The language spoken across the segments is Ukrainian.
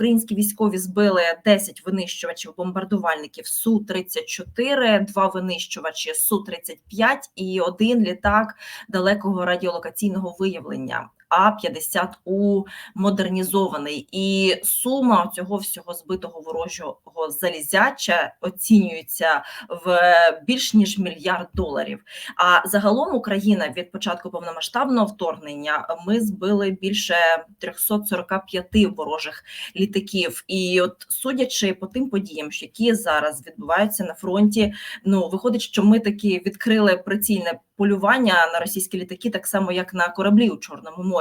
Українські військові збили 10 винищувачів бомбардувальників су 34 два винищувачі су 35 і один літак далекого радіолокаційного виявлення. А 50 у модернізований, і сума цього всього збитого ворожого залізяча оцінюється в більш ніж мільярд доларів. А загалом Україна від початку повномасштабного вторгнення ми збили більше 345 ворожих літаків. І от судячи по тим подіям, які зараз відбуваються на фронті, ну виходить, що ми таки відкрили прицільне полювання на російські літаки, так само як на кораблі у Чорному морі.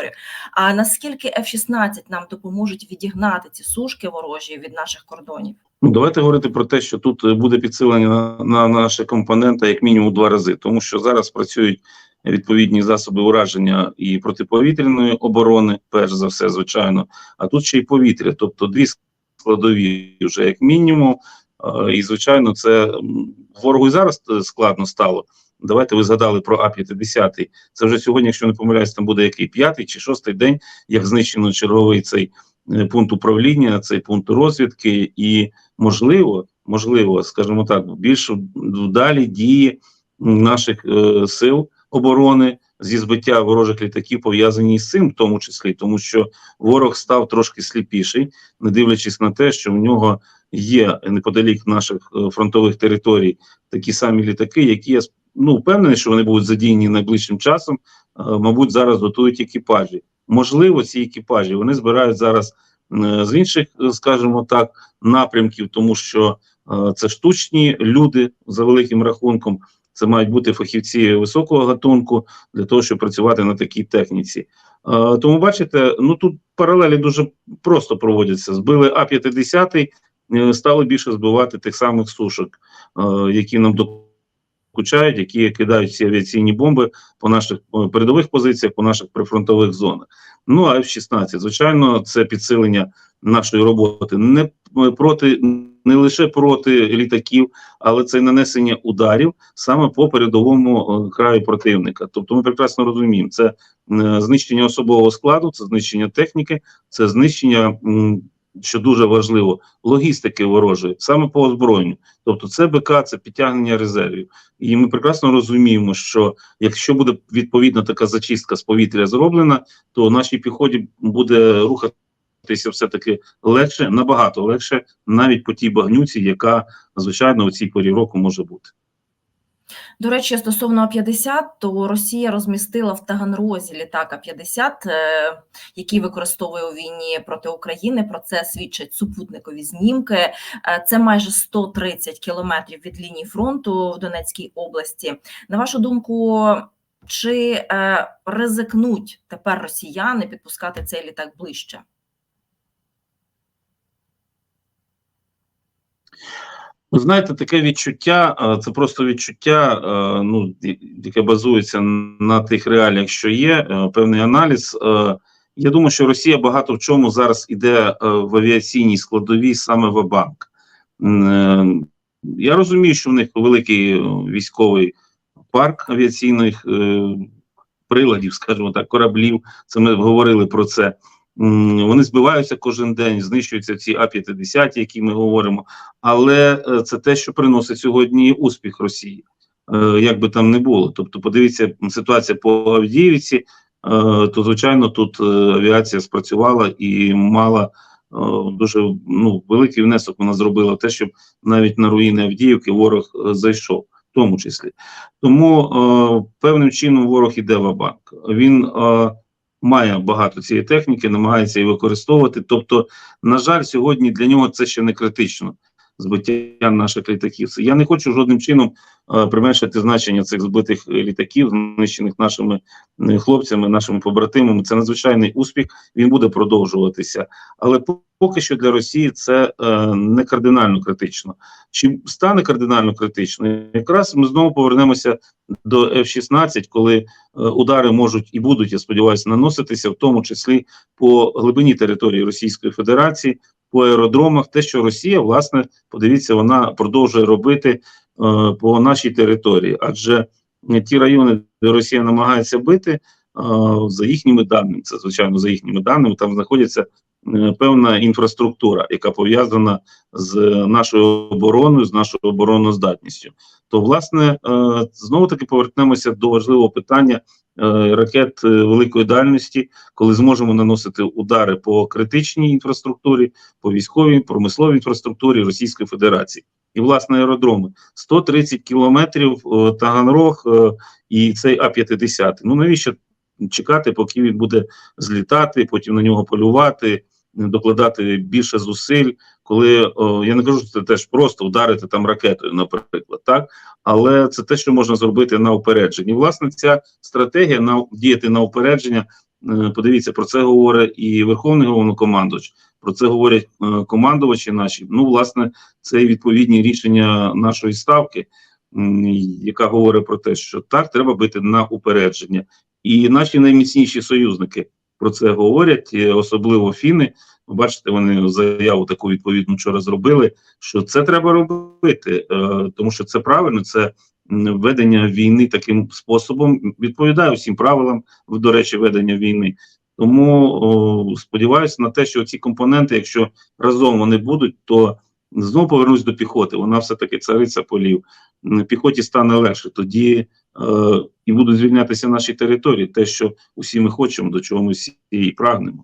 А наскільки F-16 нам допоможуть відігнати ці сушки ворожі від наших кордонів? Ну, давайте говорити про те, що тут е, буде підсилення на, на наші компоненти як мінімум два рази, тому що зараз працюють відповідні засоби ураження і протиповітряної оборони, перш за все, звичайно, а тут ще й повітря, тобто дві складові вже як мінімум. І звичайно, це ворогу і зараз е, складно стало. Давайте ви згадали про А-50. Це вже сьогодні, якщо не помиляюсь, там буде який п'ятий чи шостий день, як знищено черговий цей е, пункт управління, цей пункт розвідки, і можливо, можливо, скажімо так, більш вдалі дії наших е, сил оборони зі збиття ворожих літаків пов'язані з цим, в тому числі, тому що ворог став трошки сліпіший, не дивлячись на те, що в нього є неподалік наших е, фронтових територій такі самі літаки, які я ну впевнений, що вони будуть задіяні найближчим часом. Е, мабуть, зараз готують екіпажі. Можливо, ці екіпажі вони збирають зараз е, з інших, е, скажімо так, напрямків, тому що це штучні люди за великим рахунком. Це мають бути фахівці високого гатунку для того, щоб працювати на такій техніці. Тому бачите, ну тут паралелі дуже просто проводяться. Збили А-50, е, стали більше збивати тих самих сушок, які нам докучають, які кидають ці авіаційні бомби по наших передових позиціях, по наших прифронтових зонах. Ну а F-16, звичайно, це підсилення нашої роботи не проти. Не лише проти літаків, але це нанесення ударів саме по передовому е, краю противника. Тобто, ми прекрасно розуміємо, це е, знищення особового складу, це знищення техніки, це знищення, що дуже важливо, логістики ворожої, саме по озброєнню. Тобто, це БК, це підтягнення резервів. І ми прекрасно розуміємо, що якщо буде відповідно така зачистка з повітря зроблена, то нашій піхоті буде рухати все таки легше, набагато легше, навіть по тій багнюці, яка звичайно у цій порі року може бути. До речі, стосовно А-50, то Росія розмістила в Таганрозі літак А-50, е, який використовує у війні проти України. Про це свідчать супутникові знімки. Е, Це майже 130 кілометрів від лінії фронту в Донецькій області. На вашу думку, чи е, ризикнуть тепер росіяни підпускати цей літак ближче? Ви знаєте, таке відчуття, е, це просто відчуття, е, ну яке базується на тих реаліях, що є, е, певний аналіз. Я думаю, що Росія багато в чому зараз іде в авіаційній складовій саме в банк. Я розумію, що в них великий військовий парк авіаційних приладів, скажімо так, кораблів. Це ми говорили про це. Вони збиваються кожен день, знищуються ці А-50, які ми говоримо. Але е, це те, що приносить сьогодні успіх Росії, е, як би там не було. Тобто, подивіться, ситуація по Авдіївці, е, то звичайно тут авіація спрацювала і мала дуже ну, великий внесок. Вона зробила те, щоб навіть на руїни Авдіївки ворог зайшов, в тому числі. Тому е, певним чином ворог іде в банк. Він е, має багато цієї техніки, намагається її використовувати. Тобто, на жаль, сьогодні для нього це ще не критично. Збиття наших літаків. Я не хочу жодним чином е, применшити значення цих збитих літаків, знищених нашими е, хлопцями, нашими побратимами. Це надзвичайний успіх. Він буде продовжуватися. Але поки що для Росії це е, не кардинально критично. Чи стане кардинально критично? Якраз ми знову повернемося до F-16, коли е, удари можуть і будуть, я сподіваюся, наноситися, в тому числі по глибині території Російської Федерації, по аеродромах, те, що Росія, власне, подивіться, вона продовжує робити е, по нашій території, адже ті райони, де Росія намагається бити, за їхніми даними, це звичайно за їхніми даними, там знаходяться певна інфраструктура, яка пов'язана з нашою обороною, з нашою обороноздатністю. То, власне, е, знову таки повернемося до важливого питання е, ракет е, великої дальності, коли зможемо наносити удари по критичній інфраструктурі, по військовій, промисловій інфраструктурі Російської Федерації. І власне аеродроми 130 кілометрів е, Таганрог е, і цей А-50. Ну навіщо чекати, поки він буде злітати, потім на нього полювати, докладати більше зусиль, коли о, я не кажу, що це теж просто ударити там ракетою, наприклад, так але це те, що можна зробити на упередженні. Власне, ця стратегія на діяти на упередження. е, Подивіться, про це говорить і Верховний головнокомандувач, про це говорять е, командувачі наші. Ну, власне, це відповідні рішення нашої ставки, яка говорить про те, що так треба бити на упередження. І наші найміцніші союзники про це говорять, особливо фіни. Бачите, вони заяву таку відповідну вчора зробили. Що це треба робити, е, тому що це правильно, це ведення війни таким способом відповідає усім правилам, до речі, ведення війни. Тому сподіваюся на те, що ці компоненти, якщо разом вони будуть, то знову повернусь до піхоти. Вона все таки цариця полів. Піхоті стане легше. Тоді і будуть звільнятися наші території, те, що усі ми хочемо, до чого ми всі і прагнемо.